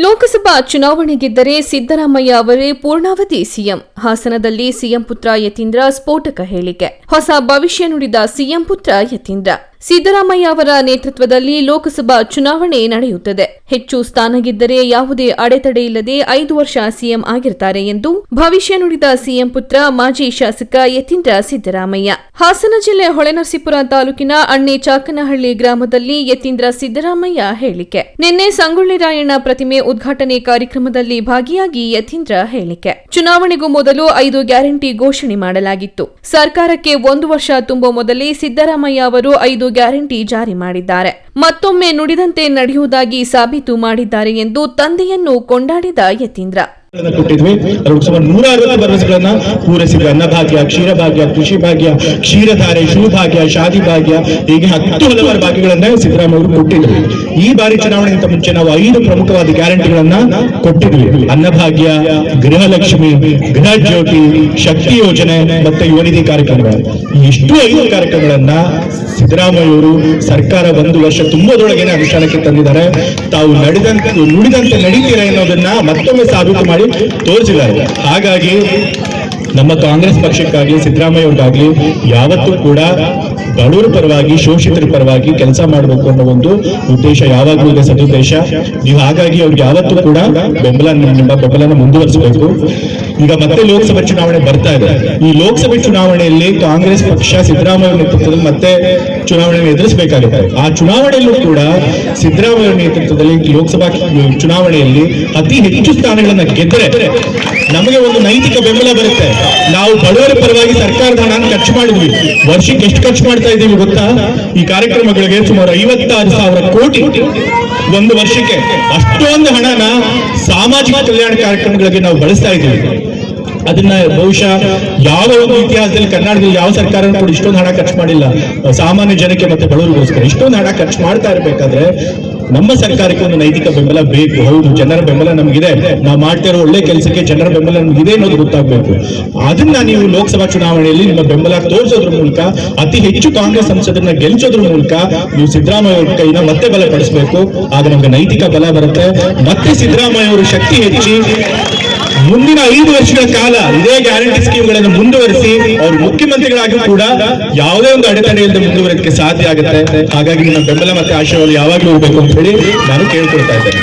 ಲೋಕಸಭಾ ಚುನಾವಣೆ ಗೆದ್ದರೆ ಸಿದ್ದರಾಮಯ್ಯ ಅವರೇ ಪೂರ್ಣಾವಧಿ ಸಿಎಂ. ಹಾಸನದಲ್ಲಿ ಸಿಎಂ ಪುತ್ರ ಯತೀಂದ್ರ ಸ್ಫೋಟಕ ಹೇಳಿಕೆ. ಹೊಸ ಭವಿಷ್ಯ ನುಡಿದ ಸಿಎಂ ಪುತ್ರ ಯತೀಂದ್ರ. ಸಿದ್ದರಾಮಯ್ಯ ಅವರ ನೇತೃತ್ವದಲ್ಲಿ ಲೋಕಸಭಾ ಚುನಾವಣೆ ನಡೆಯುತ್ತದೆ. ಹೆಚ್ಚು ಸ್ಥಾನ ಗೆದ್ದರೆ ಯಾವುದೇ ಅಡೆತಡೆ ಇಲ್ಲದೆ ಐದು ವರ್ಷ ಸಿಎಂ ಆಗಿರ್ತಾರೆ ಎಂದು ಭವಿಷ್ಯ ನುಡಿದ ಸಿಎಂ ಪುತ್ರ ಮಾಜಿ ಶಾಸಕ ಯತೀಂದ್ರ ಸಿದ್ದರಾಮಯ್ಯ. ಹಾಸನ ಜಿಲ್ಲೆ ಹೊಳೆನರಸೀಪುರ ತಾಲೂಕಿನ ಅಣ್ಣೆ ಚಾಕನಹಳ್ಳಿ ಗ್ರಾಮದಲ್ಲಿ ಯತೀಂದ್ರ ಸಿದ್ದರಾಮಯ್ಯ ಹೇಳಿಕೆ. ನಿನ್ನೆ ಸಂಗೊಳ್ಳಿ ರಾಯಣ್ಣ ಪ್ರತಿಮೆ ಉದ್ಘಾಟನೆ ಕಾರ್ಯಕ್ರಮದಲ್ಲಿ ಭಾಗಿಯಾಗಿ ಯತೀಂದ್ರ ಹೇಳಿಕೆ. ಚುನಾವಣೆಗೂ ಮೊದಲು ಐದು ಗ್ಯಾರಂಟಿ ಘೋಷಣೆ ಮಾಡಲಾಗಿತ್ತು. ಸರ್ಕಾರಕ್ಕೆ ಒಂದು ವರ್ಷ ತುಂಬುವ ಮೊದಲೇ ಸಿದ್ದರಾಮಯ್ಯ ಅವರು ಐದು ಗ್ಯಾರಂಟಿ ಜಾರಿ ಮಾಡಿದ್ದಾರೆ. ಮತ್ತೊಮ್ಮೆ ನುಡಿದಂತೆ ನಡೆಯುವುದಾಗಿ ಸಾಬೀತು ಮಾಡಿದ್ದಾರೆ ಎಂದು ತಂದೆಯನ್ನು ಕೊಂಡಾಡಿದ ಯತೀಂದ್ರ. ಕೊಟ್ಟಿದ್ವಿ. ಸುಮಾರು ನೂರ ಅರವತ್ತು ಭರವಸೆಗಳನ್ನ ಪೂರೈಸಿದ್ವಿ. ಅನ್ನಭಾಗ್ಯ, ಕ್ಷೀರಭಾಗ್ಯ ಕೃಷಿ ಭಾಗ್ಯ ಕ್ಷೀರಧಾರೆ ಶಿವಭಾಗ್ಯ ಶಾದಿ ಭಾಗ್ಯ ಹೀಗೆ ಹತ್ತು ಹಲವಾರು ಭಾಗ್ಯಗಳನ್ನ ಸಿದ್ದರಾಮಯ್ಯ ಅವರು ಕೊಟ್ಟಿದ್ವಿ. ಈ ಬಾರಿ ಚುನಾವಣೆಗಿಂತ ಮುಂಚೆ ನಾವು ಐದು ಪ್ರಮುಖವಾದ ಗ್ಯಾರಂಟಿಗಳನ್ನ ಕೊಟ್ಟಿದ್ವಿ. ಅನ್ನಭಾಗ್ಯ, ಗೃಹಲಕ್ಷ್ಮಿ, ಗೃಹ ಜ್ಯೋತಿ, ಶಕ್ತಿ ಯೋಜನೆ ಮತ್ತೆ ಯುವನಿಧಿ ಕಾರ್ಯಕ್ರಮಗಳು ಇಷ್ಟು ಐದು ಕಾರ್ಯಕ್ರಮಗಳನ್ನ ಸಿದ್ದರಾಮಯ್ಯ ಅವರು ಸರ್ಕಾರ ಒಂದು ವರ್ಷ ತುಂಬದೊಳಗೇನೆ ಅನುಷ್ಠಾನಕ್ಕೆ ತಂದಿದ್ದಾರೆ. ತಾವು ನಡೆದಂತೆ ನುಡಿದಂತೆ ನಡೀತೀರ ಎನ್ನುವುದನ್ನ ಮತ್ತೊಮ್ಮೆ ಸಾಬೀತು ಮಾಡಿ ತೋರಿಸಿದ್ದಾರೆ. ಹಾಗಾಗಿ ನಮ್ಮ ಕಾಂಗ್ರೆಸ್ ಪಕ್ಷಕ್ಕಾಗಿ ಸಿದ್ದರಾಮಯ್ಯ ಅವ್ರಿಗಾಗ್ಲಿ ಯಾವತ್ತೂ ಕೂಡ ಬಡವರ ಪರವಾಗಿ, ಶೋಷಿತರ ಪರವಾಗಿ ಕೆಲಸ ಮಾಡಬೇಕು ಅನ್ನೋ ಒಂದು ಉದ್ದೇಶ ಯಾವಾಗಲೂ ಇದೆ, ಸದುದ್ದೇಶ. ನೀವು ಹಾಗಾಗಿ ಅವ್ರಿಗೆ ಯಾವತ್ತೂ ಕೂಡ ಬೆಂಬಲ, ನಿಮ್ಮ ಬೆಂಬಲನ ಮುಂದುವರಿಸಬೇಕು. ಈಗ ಮತ್ತೆ ಲೋಕಸಭೆ ಚುನಾವಣೆ ಬರ್ತಾ ಇದೆ. ಈ ಲೋಕಸಭೆ ಚುನಾವಣೆಯಲ್ಲಿ ಕಾಂಗ್ರೆಸ್ ಪಕ್ಷ ಸಿದ್ದರಾಮಯ್ಯ ನೇತೃತ್ವದಲ್ಲಿ ಮತ್ತೆ ಚುನಾವಣೆ ಎದುರಿಸಬೇಕಾಗುತ್ತೆ. ಆ ಚುನಾವಣೆಯಲ್ಲೂ ಕೂಡ ಸಿದ್ದರಾಮಯ್ಯ ನೇತೃತ್ವದಲ್ಲಿ ಲೋಕಸಭಾ ಚುನಾವಣೆಯಲ್ಲಿ ಅತಿ ಹೆಚ್ಚು ಸ್ಥಾನಗಳನ್ನ ಗೆದ್ದರೆ ನಮಗೆ ಒಂದು ನೈತಿಕ ಬೆಂಬಲ ಬರುತ್ತೆ. ನಾವು ಬಡವರ ಪರವಾಗಿ ಸರ್ಕಾರದ ಹಣ ಖರ್ಚು ಮಾಡಿದ್ವಿ. ವರ್ಷಕ್ಕೆ ಎಷ್ಟು ಖರ್ಚು ಮಾಡ್ತಾ ಇದ್ದೀವಿ ಗೊತ್ತಾ? ಈ ಕಾರ್ಯಕ್ರಮಗಳಿಗೆ ಸುಮಾರು ಐವತ್ತಾರು ಸಾವಿರ ಕೋಟಿ ಒಂದು ವರ್ಷಕ್ಕೆ ಅಷ್ಟೊಂದು ಹಣನ ಸಾಮಾಜಿಕ ಕಲ್ಯಾಣ ಕಾರ್ಯಕ್ರಮಗಳಿಗೆ ನಾವು ಬಳಸ್ತಾ ಇದ್ದೀವಿ. ಅದನ್ನ ಬಹುಶಃ ಯಾವ ಒಂದು ಇತಿಹಾಸದಲ್ಲಿ ಕರ್ನಾಟಕದಲ್ಲಿ ಯಾವ ಸರ್ಕಾರ ಕೂಡ ಇಷ್ಟೊಂದು ಹಣ ಖರ್ಚು ಮಾಡಿಲ್ಲ. ಸಾಮಾನ್ಯ ಜನಕ್ಕೆ ಮತ್ತೆ ಬಡವರಿಗೋಸ್ಕರ ಇಷ್ಟೊಂದು ಹಣ ಖರ್ಚು ಮಾಡ್ತಾ ಇರಬೇಕಾದ್ರೆ ನಮ್ಮ ಸರ್ಕಾರಕ್ಕೆ ಒಂದು ನೈತಿಕ ಬೆಂಬಲ ಬೇಕು. ಹೌದು, ಜನರ ಬೆಂಬಲ ನಮಗಿದೆ. ನಾವು ಮಾಡ್ತಾ ಒಳ್ಳೆ ಕೆಲಸಕ್ಕೆ ಜನರ ಬೆಂಬಲ ನಮಗಿದೆ ಅನ್ನೋದು ಗೊತ್ತಾಗಬೇಕು. ಅದನ್ನ ನೀವು ಲೋಕಸಭಾ ಚುನಾವಣೆಯಲ್ಲಿ ನಿಮ್ಮ ಬೆಂಬಲ ತೋರಿಸೋದ್ರ ಮೂಲಕ, ಅತಿ ಹೆಚ್ಚು ಕಾಂಗ್ರೆಸ್ ಸಂಸದರನ್ನ ಗೆಲ್ಲಿಸೋದ್ರ ಮೂಲಕ ನೀವು ಸಿದ್ದರಾಮಯ್ಯ ಅವ್ರ ಕೈನ ಮತ್ತೆ ಬಲಪಡಿಸಬೇಕು. ಆಗ ನಮ್ಗೆ ನೈತಿಕ ಬಲ ಬರುತ್ತೆ. ಮತ್ತೆ ಸಿದ್ದರಾಮಯ್ಯ ಅವರು ಶಕ್ತಿ ಹೆಚ್ಚಿ, ಮುಂದಿನ ಐದು ವರ್ಷಗಳ ಕಾಲ ಇದೇ ಗ್ಯಾರಂಟಿ ಸ್ಕೀಮ್ಗಳನ್ನು ಮುಂದುವರಿಸಿ ಅವರು ಮುಖ್ಯಮಂತ್ರಿಗಳಾಗಿ ಕೂಡ ಯಾವುದೇ ಒಂದು ಅಡೆತಡೆ ಇಲ್ಲದೆ ಮುಂದುವರಕ್ಕೆ ಸಾಧ್ಯ ಆಗುತ್ತೆ. ಹಾಗಾಗಿ ನಿಮ್ಮ ಬೆಂಬಲ ಮತ್ತೆ ಆಶಯವನ್ನು ಯಾವಾಗಲೂ ಇರಬೇಕು ಅಂತ ಹೇಳಿ ನಾನು ಕೇಳ್ಕೊಳ್ತಾ ಇದ್ದೇನೆ.